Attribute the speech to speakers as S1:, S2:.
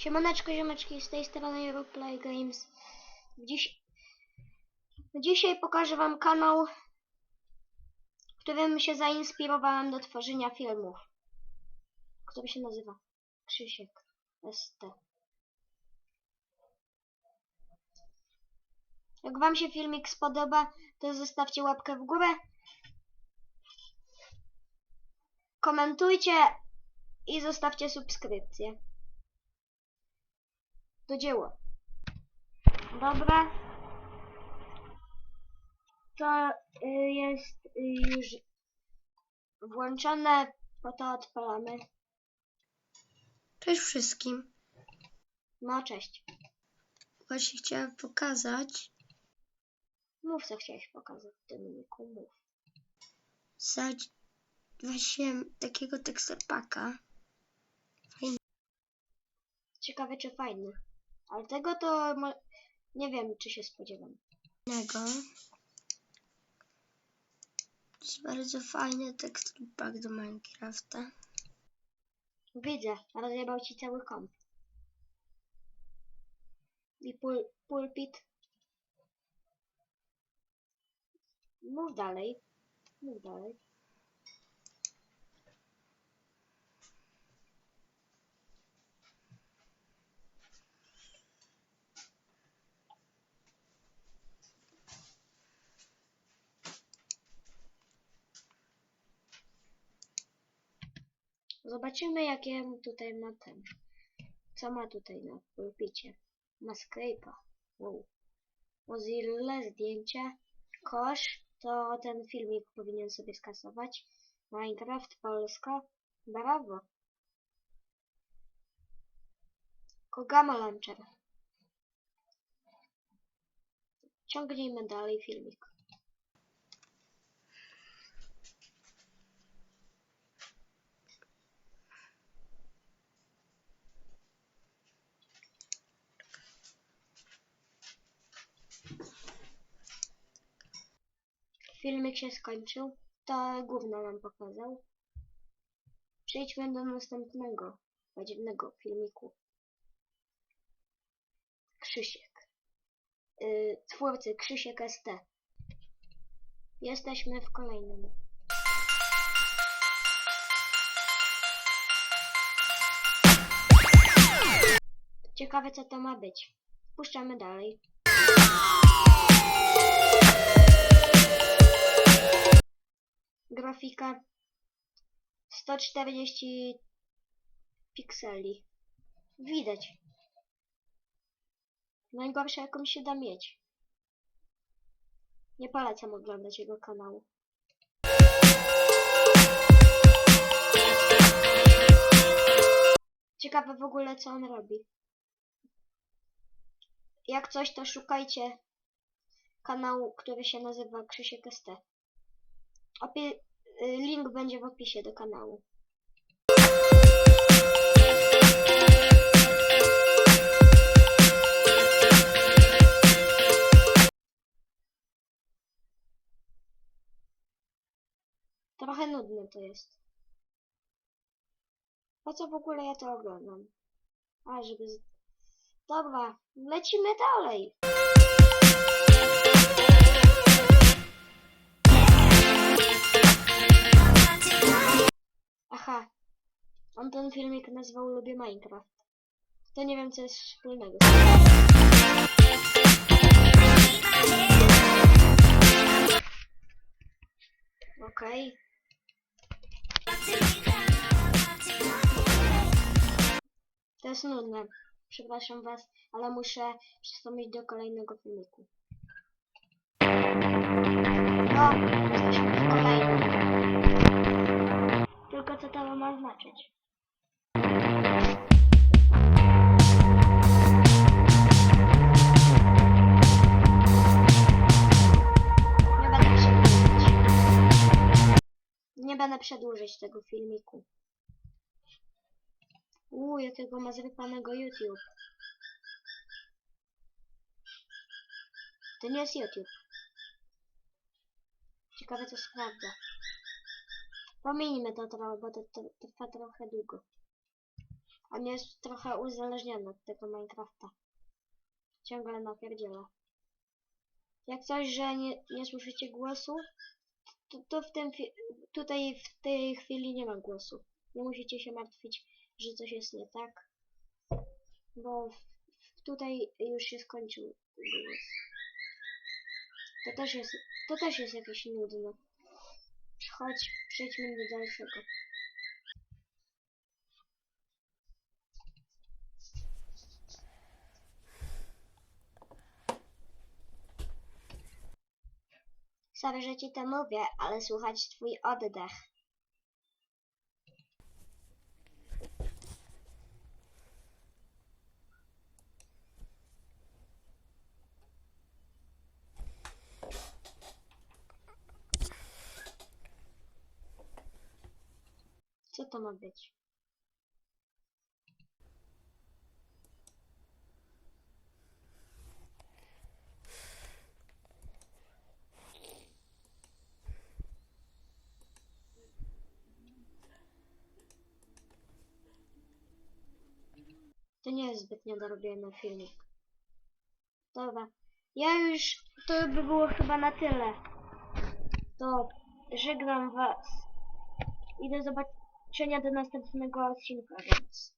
S1: Siemaneczko, ziomeczki, z tej strony Roleplay Games. Dziś... Dzisiaj pokażę wam kanał, którym się zainspirowałem do tworzenia filmów. Który się nazywa Krzysiek ST. Jak wam się filmik spodoba, to zostawcie łapkę w górę. Komentujcie i zostawcie subskrypcję. Do dzieła. Dobra. To y, jest y, już włączone, po to odpalamy.
S2: Cześć wszystkim.
S1: No, cześć.
S2: Właśnie chciałem pokazać
S1: Mów, co chciałeś pokazać w tym uniku, mów.
S2: za właśnie takiego teksturpaka.
S1: Ciekawe, czy fajny. Ale tego to nie wiem, czy się spodziewam.
S2: To jest bardzo fajny teksturpak do Minecrafta.
S1: Widzę, rozjebał ci cały komp. I pul pulpit. Mów dalej. Mów dalej. Zobaczymy, jakie tutaj ma ten. Co ma tutaj na pulpicie? Ma Skype'a. Wow. Mozilla, zdjęcia. Kosz. To ten filmik powinien sobie skasować. Minecraft Polska. Brawo. Kogama Launcher. Ciągnijmy dalej filmik. Filmik się skończył. To gówno nam pokazał. Przejdźmy do następnego, badziewnego filmiku. Krzysiek. Yy, twórcy Krzysiek ST. Jesteśmy w kolejnym. Ciekawe co to ma być. Puszczamy dalej. Grafika 140 pikseli. Widać. Najgorsze jaką się da mieć. Nie polecam oglądać jego kanału. Ciekawe w ogóle co on robi. Jak coś to szukajcie kanału, który się nazywa Krzysiek ST. Opi- y, link będzie w opisie do kanału. Trochę nudne to jest. Po co w ogóle ja to oglądam? A, żeby... Dobra, lecimy dalej. Ten filmik nazwał Lubię Minecraft. To nie wiem co jest wspólnego. Okej. To jest nudne. Przepraszam was, ale muszę przystąpić do kolejnego filmiku. No, jesteśmy w kolejnym. Tylko co to ma znaczyć? Nie będę przedłużyć tego filmiku. Uuu, jakiego ma zrypanego YouTube. To nie jest YouTube. Ciekawe co sprawdza. Pominijmy to trochę, bo to, to, to trwa trochę długo. On jest trochę uzależniony od tego Minecrafta. Ciągle napierdziela. Jak coś, że nie, nie słyszycie głosu, to, to w tym tutaj w tej chwili nie ma głosu. Nie musicie się martwić, że coś jest nie tak. Bo w, w, tutaj już się skończył głos. To też jest, to też jest jakieś nudne. Chodź, przejdźmy do dalszego. Sorry, że ci to mówię, ale słuchać twój oddech. Co to ma być? To nie jest zbytnio dorobiony filmik. Dobra. Ja już... To by było chyba na tyle. To żegnam was. I do zobaczenia do następnego odcinka, więc...